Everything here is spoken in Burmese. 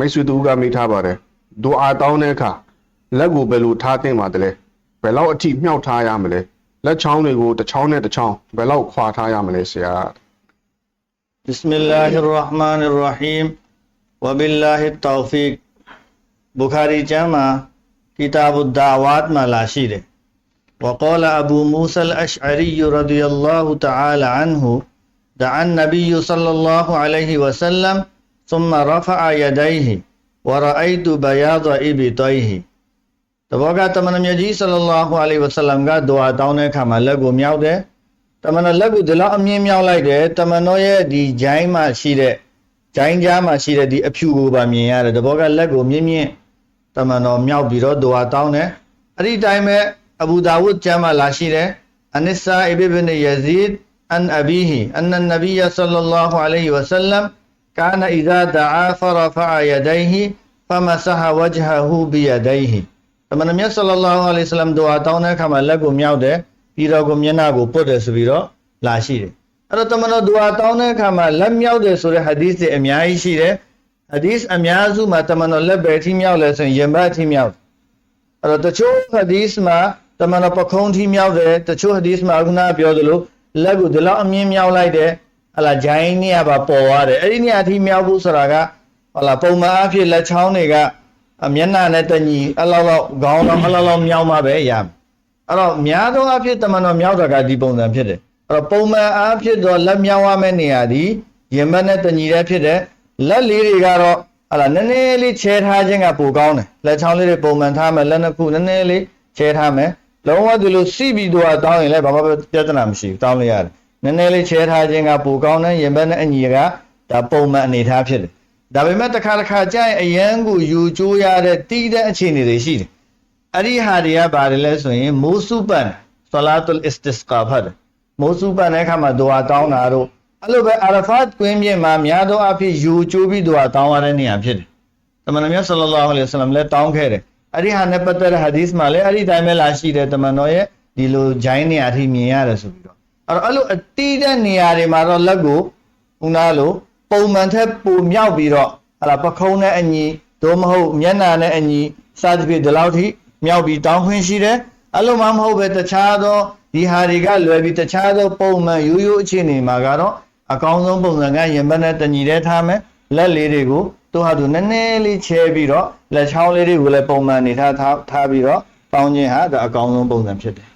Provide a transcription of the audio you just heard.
မိတ်ဆွေတူကမိထားပါတယ်ဒူအာတောင်းတဲ့အခါလက်ကိုဘယ်လိုထားသင့်ပါသလဲဘယ်လောက်အထိမြောက်ထားရမလဲလက်ချောင်းတွေကိုတစ်ချောင်းနဲ့တစ်ချောင်းဘယ်လောက်ခွာထားရမလဲဆရာ بسم الله الرحمن الرحيم وبالله التوفيق بخاري جامع كتاب الدعوات ما لا شيء وقال أبو موسى الأشعري رضي الله تعالى عنه دعا النبي صلى الله عليه وسلم ثم رفع يديه ورأيت بياض إبطيه တဘောကတမန်တော်မြတ်ကြီးဆလလောဟူအလိုင်ဝဆလမ်ကဒူအာတောင်းတဲ့အခါမှာလက်ကိုမြောက်တယ်တမန်တော်လက်ကိုဒီလောက်အမြင့်မြောက်လိုက်တယ်တမန်တော်ရဲ့ဒီဂျိုင်းမှာရှိတဲ့ဂျိုင်းကြားမှာရှိတဲ့ဒီအဖြူကိုပါမြင်ရတယ်တဘောကလက်ကိုမြင့်မြင့်တမန်တော်မြောက်ပြီးတော့ဒူအာတောင်းတယ်အဲ့ဒီတိုင်းပဲအဘူဒါဝုဒ်ကျမ်းမှာလာရှိတယ်အနစ္စအဘိဘင်ယဇီဒ်အန်အဘီဟီအန်နဘီယဆလလောဟူအလိုင်ဝဆလမ် كان إذا دعا فرفع يديه فمسح وجهه بيديه တမန်တော်မြတ်ဆလလောလဟ်အလိုင်ဝဆလမ်ဒူအာတောင်းတဲ့အခါမှာလက်ကိုမြောက်တယ်ပြီးတော့ကိုမျက်နှာကိုပုတ်တယ်ဆိုပြီးတော့လာရှိတယ်အဲ့တော့တမန်တော်ဒူအာတောင်းတဲ့အခါမှာလက်မြောက်တယ်ဆိုတဲ့ဟာဒီသ်တွေအများကြီးရှိတယ်ဟာဒီသ်အများစုမှာတမန်တော်လက်ပဲထိမြောက်လဲဆိုရင်ရင်ဘတ်ထိမြောက်အဲ့တော့တချို့ဟာဒီသ်မှာတမန်တော်ပခုံးထိမြောက်တယ်တချို့ဟာဒီသ်မှာခုနကပြောသလိုလက်ကိုဒီလောက်အမြင့်မြောက်လိုက်တယ် ဟလာဂျိုင်းနေရပါပေါ်သွားတယ်အဲ့ဒီနေရာထိမြောက်ဖို့ဆိုတာကဟလာပုံမှန်အဖြစ်လက်ချောင်းတွေကအမျက်နှာနဲ့တညီအလောက်လောက်ခေါင်းလောက်အလောက်လောက်မြောက်မှပဲရမယ်အဲ့တော့များသောအားဖြင့်တမန်တော်မြောက်တာကဒီပုံစံဖြစ်တယ်အဲ့တော့ပုံမှန်အားဖြင့်တော့လက်မြောက်ရမယ့်နေရာဒီရင်ဘတ်နဲ့တညီတဲ့ဖြစ်တယ်လက်လေးတွေကတော့ဟလာနည်းနည်းလေးချဲထားခြင်းကပိုကောင်းတယ်လက်ချောင်းလေးတွေပုံမှန်ထားမယ်လက်နှစ်ခုနည်းနည်းလေးချဲထားမယ်လုံးဝဒီလိုစီပြီးတော့တောင်းရင်လည်းဘာမှပြဿနာမရှိဘူးတောင်းလို့ရတယ် နည်းနည်းလေးချဲထားခြင်းကပိုကောင်းတယ်ရင်ဘတ်နဲ့အညီကဒါပုံမှန်အနေထားဖြစ်တယ်ဒါပေမဲ့တစ်ခါတစ်ခါကြာရင်အယံကိုယူကျိုးရတဲ့တီးတဲ့အခြေအနေတွေရှိတယ်။အဲ့ဒီဟာတွေကဘာတွေလဲဆိုရင်မိုးစုပန်ဆလာတုလ်အစ္စတစ်ကာဖတ်မိုးစုပန်တဲ့အခါမှာဒွါတောင်းတာတို့အဲ့လိုပဲအာရဖတ်ကွင်းပြင်မှာများသောအားဖြင့်ယူကျိုးပြီးဒွါတောင်းရတဲ့နေရာဖြစ်တယ်။တမန်တော်မြတ်ဆလလောလဟ်အလိုင်ဝဆလမ်လည်းတောင်းခဲ့တယ်။အဲ့ဒီဟာနဲ့ပတ်သက်တဲ့ဟာဒီသ်မှာလည်းအဲ့ဒီတိုင်းပဲလာရှိတယ်တမန်တော်ရဲ့ဒီလိုဂျိုင်းနေရာထိမြင်ရတယ်ဆိုပြီးတော့အဲ့ တော့အဲ့လိုအတီးတဲ့နေရာတွေမှာတော့လက်ကိုဦးနာလို့ပုံမှန်ထက်ပိုမြောက်ပြီးတော့ဟလာပခုံးနဲ့အညီသို့မဟုတ်မျက်နှာနဲ့အညီစသဖြင့်ဒီလောက်ထိမြောက်ပြီးတောင်းခွင့်ရှိတယ်အဲ့လိုမှမဟုတ်ပဲတခြားသောဒီဟာတွေကလွယ်ပြီးတခြားသောပုံမှန်ရိုးရိုးအခြေအနေမှာကတော့အကောင်းဆုံးပုံစံကရင်ဘတ်နဲ့တညီတဲ့ထားမယ်လက်လေးတွေကိုသူဟာသူနည်းနည်းလေးချဲပြီးတော့လက်ချောင်းလေးတွေကိုလည်းပုံမှန်နေထားထားထားပြီးတော့ပေါင်းခြင်းဟာဒါအကောင်းဆုံးပုံစံဖြစ်တယ်